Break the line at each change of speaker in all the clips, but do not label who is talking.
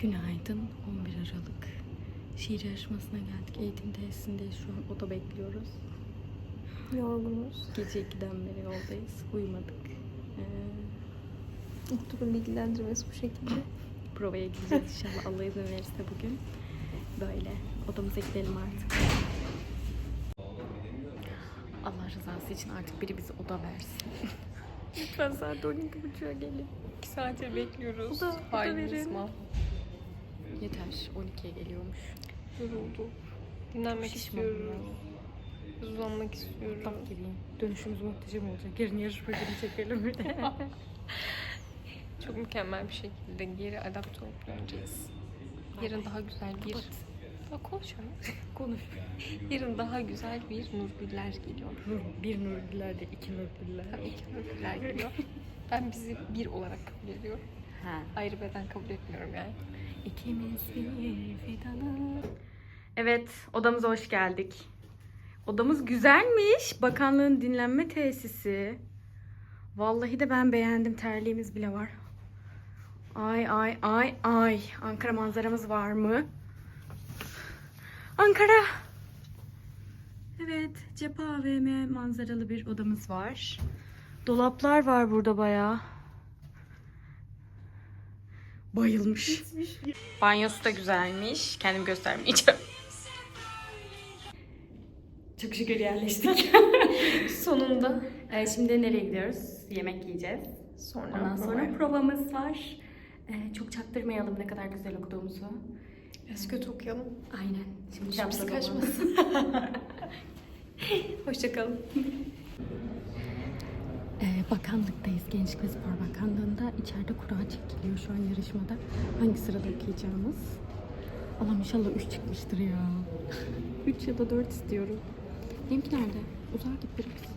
Günaydın 11 Aralık. Şiir yarışmasına geldik. Eğitim tesisindeyiz şu an. Oda bekliyoruz.
Yorgunuz.
Gece 2'den beri yoldayız. Uyumadık. Ee,
turun bilgilendirmesi bu şekilde.
provaya gideceğiz inşallah Allah izin verirse bugün. Böyle odamıza gidelim artık. Allah rızası için artık biri bize oda versin. Lütfen saat 12.30'a gelin.
2 saattir bekliyoruz.
Oda- oda verin.
Esma.
Yeter 12'ye geliyormuş.
Yorulduk. Dinlenmek
Şişmanım
istiyoruz. Uzanmak istiyoruz.
Bak gibiyim. Dönüşümüz muhteşem olacak. Yarın yarışma günü çekelim bir de.
Çok mükemmel bir şekilde geri adapte olup döneceğiz. Yarın daha güzel bir... Ya konuşalım.
Konuş.
Yarın daha güzel bir Nurgüller geliyor.
Nur, bir Nurgüller de iki Nurgüller.
Tabii ki Nurgüller geliyor. Ben bizi bir olarak kabul ediyorum.
Ha.
Ayrı beden kabul etmiyorum yani.
Evet, odamıza hoş geldik. Odamız güzelmiş. Bakanlığın dinlenme tesisi. Vallahi de ben beğendim. Terliğimiz bile var. Ay ay ay ay. Ankara manzaramız var mı? Ankara. Evet, cephe AVM manzaralı bir odamız var. Dolaplar var burada bayağı. Bayılmış. Banyosu da güzelmiş. Kendim göstermeyeceğim. Çok şükür yerleştik.
Sonunda.
Ee, şimdi nereye gidiyoruz? Yemek yiyeceğiz.
Sonra
Ondan sonra
provaya.
provamız var. Ee, çok çaktırmayalım ne kadar güzel okuduğumuzu.
Biraz kötü okuyalım.
Aynen. Şimdi
şapsı kaçmasın. Hoşçakalın.
Ee, bakanlıktayız. Gençlik ve Spor Bakanlığı'nda. içeride kura çekiliyor şu an yarışmada. Hangi sırada okuyacağımız? Allah'ım inşallah 3 çıkmıştır ya. 3 ya da 4 istiyorum. Benimki nerede? Uzağa git biraz.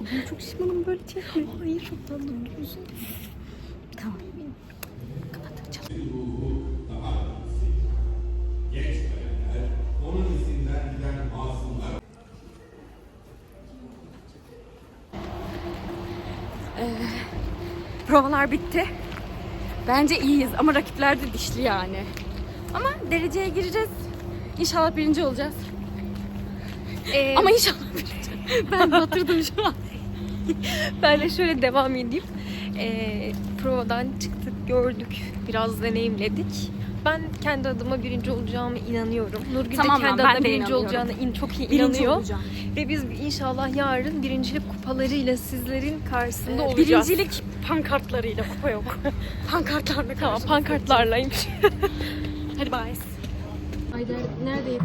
Allah'ım çok şişmanım böyle çekme.
Hayır çok tatlı duruyorsun.
Tamam. Kapat açalım. Provalar bitti. Bence iyiyiz ama rakipler de dişli yani. Ama dereceye gireceğiz. İnşallah birinci olacağız.
Ee,
Ama inşallah birinci. Ben batırdım şu an.
ben de şöyle devam edeyim. Ee, provadan çıktık, gördük, biraz deneyimledik. Ben kendi adıma birinci olacağıma inanıyorum. Nurgül
Tamam
de kendi
ben
adına birinci olacağına in, çok iyi
Birinci
inanıyor.
olacağım.
Ve biz inşallah yarın birincilik kupalarıyla sizlerin karşısında
Ee,
olacağız.
Birincilik pankartlarıyla kupa yok. Pankartlarla
Tamam pankartlarlaymış.
Hadi bye. Ayder neredeyim?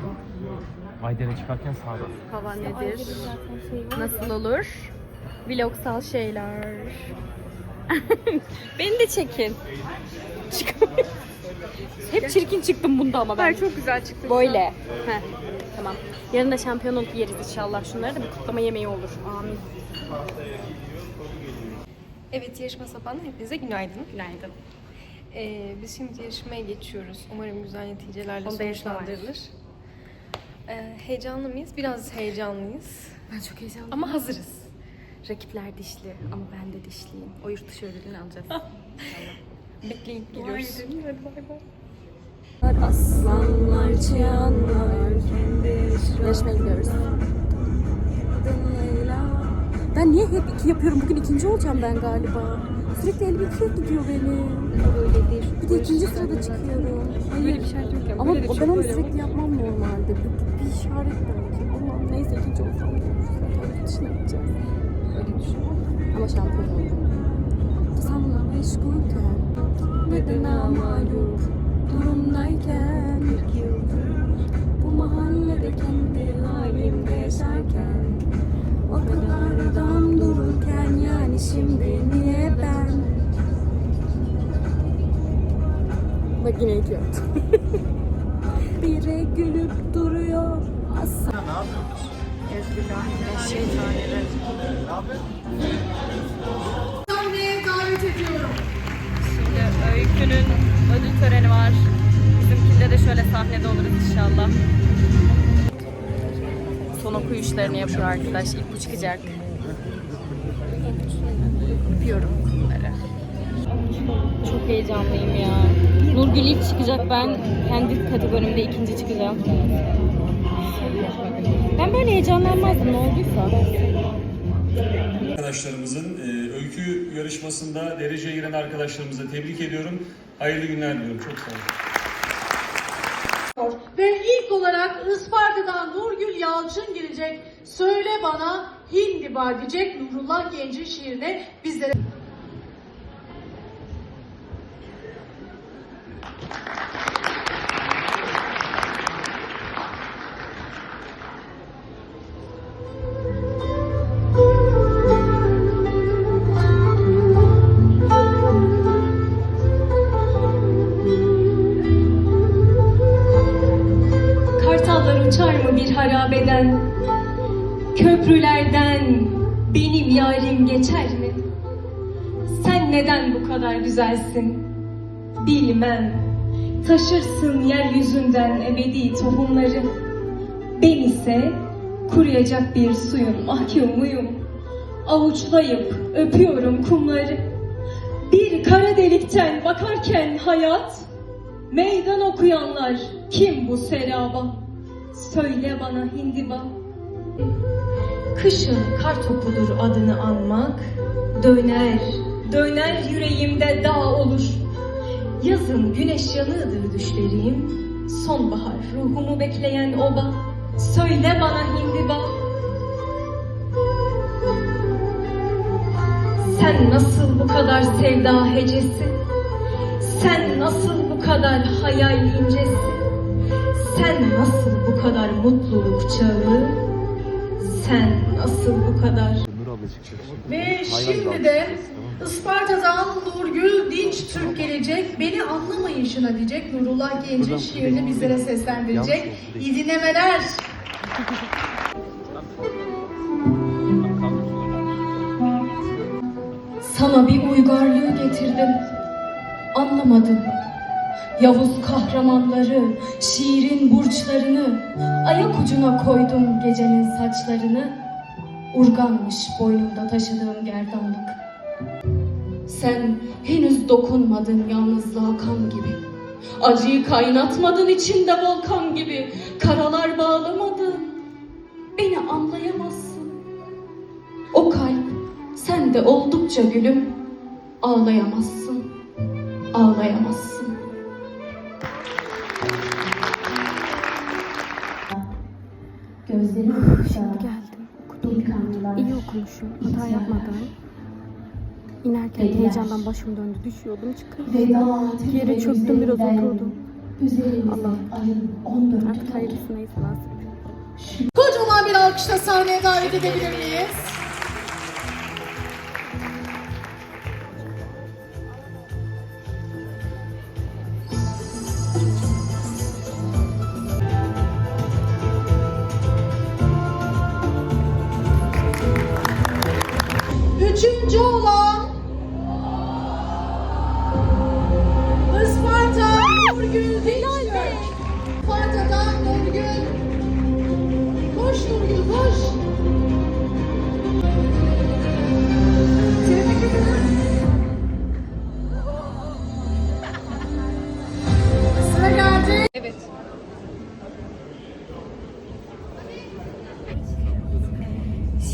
Aydın'a çıkarken sağda.
Hava nedir? Nasıl olur? Vlogsal şeyler.
Beni de çekin.
Hep çirkin çıktım bunda ama ben.
Ben çok güzel çıktım.
Böyle. Heh, tamam. Yarın da şampiyon olup yeriz inşallah şunları da bir kutlama yemeği olur. Amin.
Evet yarışma sabahına hepinize günaydın.
Günaydın.
Ee, biz şimdi yarışmaya geçiyoruz. Umarım güzel neticelerle
Onda yarışma var.
sonuçlandırılır. Ee, heyecanlı mıyız? Biraz heyecanlıyız.
Ben çok heyecanlıyım.
Ama hazırız.
Rakipler dişli ama ben de dişliyim. O yurt dışı ödülünü alacağız.
Bekleyip geliyoruz.
Aslanlar, çıyanlar, Yarışmaya gidiyoruz. Ben niye hep iki yapıyorum? Bugün ikinci olacağım ben galiba. Sürekli elim ikiye gidiyor benim.
Öyledir.
Bir de ikinci sırada çıkıyorum. Hayır.
Böyle bir şey.
Ama
Böyle
o ben onu
böyle
sürekli yapmam normalde. Bir, bir işaret belki. Ama neyse ikinci olsam da dışına gideceğiz.
Öyle düşün.
Ama şampiyon oldum. Sanla meşgulken neden mağlup durumdayken bu mahallede kendi halimde yaşarken o kadar adam dururken yani şimdi niye ben Bak yine iki yaptı. Biri gülüp duruyor asla. Ne yapıyorsun? Ezbillahimineşşeytanirracim. Şimdi var. Bizimkinde de şöyle sahnede oluruz inşallah. Son okuyuşlarını yapıyor arkadaş. İlk bu çıkacak. Öpüyorum bunları. Çok heyecanlıyım ya. Nurgül ilk çıkacak. Ben kendi kategorimde ikinci çıkacağım. Ben böyle heyecanlanmazdım ne olduysa.
Arkadaşlarımızın e, öykü yarışmasında dereceye giren arkadaşlarımızı tebrik ediyorum. Hayırlı günler diliyorum. Çok sağ olun.
Ve ilk olarak Isparta'dan Nurgül Yalçın gelecek. Söyle bana Hindiba diyecek Nurullah Genç'in şiirine bizlere.
Harabeden? Köprülerden benim yarim geçer mi? Sen neden bu kadar güzelsin? Bilmem. Taşırsın yeryüzünden ebedi tohumları. Ben ise kuruyacak bir suyun mahkumuyum. Avuçlayıp öpüyorum kumları. Bir kara delikten bakarken hayat Meydan okuyanlar kim bu seraba? Söyle bana hindiba. Kışın kar topudur adını anmak. Döner, döner yüreğimde dağ olur. Yazın güneş yanığıdır düşlerim. Sonbahar ruhumu bekleyen oba. Söyle bana hindiba. Sen nasıl bu kadar sevda hecesi? Sen nasıl bu kadar hayal incesi? Sen nasıl bu kadar mutluluk çağı? Sen nasıl bu kadar.
Ve şimdi de? Isparta'dan Nurgül Dinç Türk gelecek. Beni anlamayın şuna diyecek. Nurullah Genç'in şiirini bizlere seslendirecek. İyi dinlemeler.
Sana bir uygarlığı getirdim. Anlamadım. Yavuz kahramanları, şiirin burçlarını, ayak ucuna koydum gecenin saçlarını. Urganmış boynumda taşıdığım gerdanlık. Sen henüz dokunmadın yalnızlığa kan gibi. Acıyı kaynatmadın içimde volkan gibi. Karalar bağlamadın. Beni anlayamazsın. O kalp sen de oldukça gülüm ağlayamazsın. Ağlayamazsın.
Gözlerim kuşağı,
Geldim.
delikanlılar,
İyi okumuşum. Hata yapmadan. İnerken
Beyler.
heyecandan başım döndü. Düşüyordum çıkıyordum.
veda
Yere çöktüm biraz oturdum.
14'ü
Artık
kaldı.
hayırlısı neyse nasip.
Kocaman bir alkışla sahneye davet edebilir miyiz?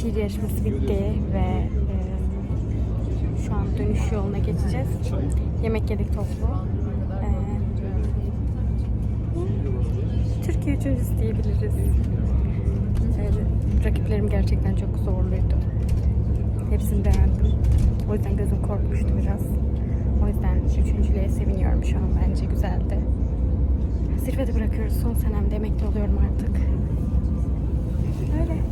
Şiir yarışması bitti ve e, şu an dönüş yoluna geçeceğiz. Yemek yedik toplu. E, Türkiye üçüncüsü diyebiliriz. E, rakiplerim gerçekten çok zorluydu. Hepsini beğendim. O yüzden gözüm korkmuştu biraz. O yüzden üçüncülüğe seviniyorum şu an. Bence güzeldi. Zirvede bırakıyoruz. Son senemde emekli oluyorum artık. Öyle.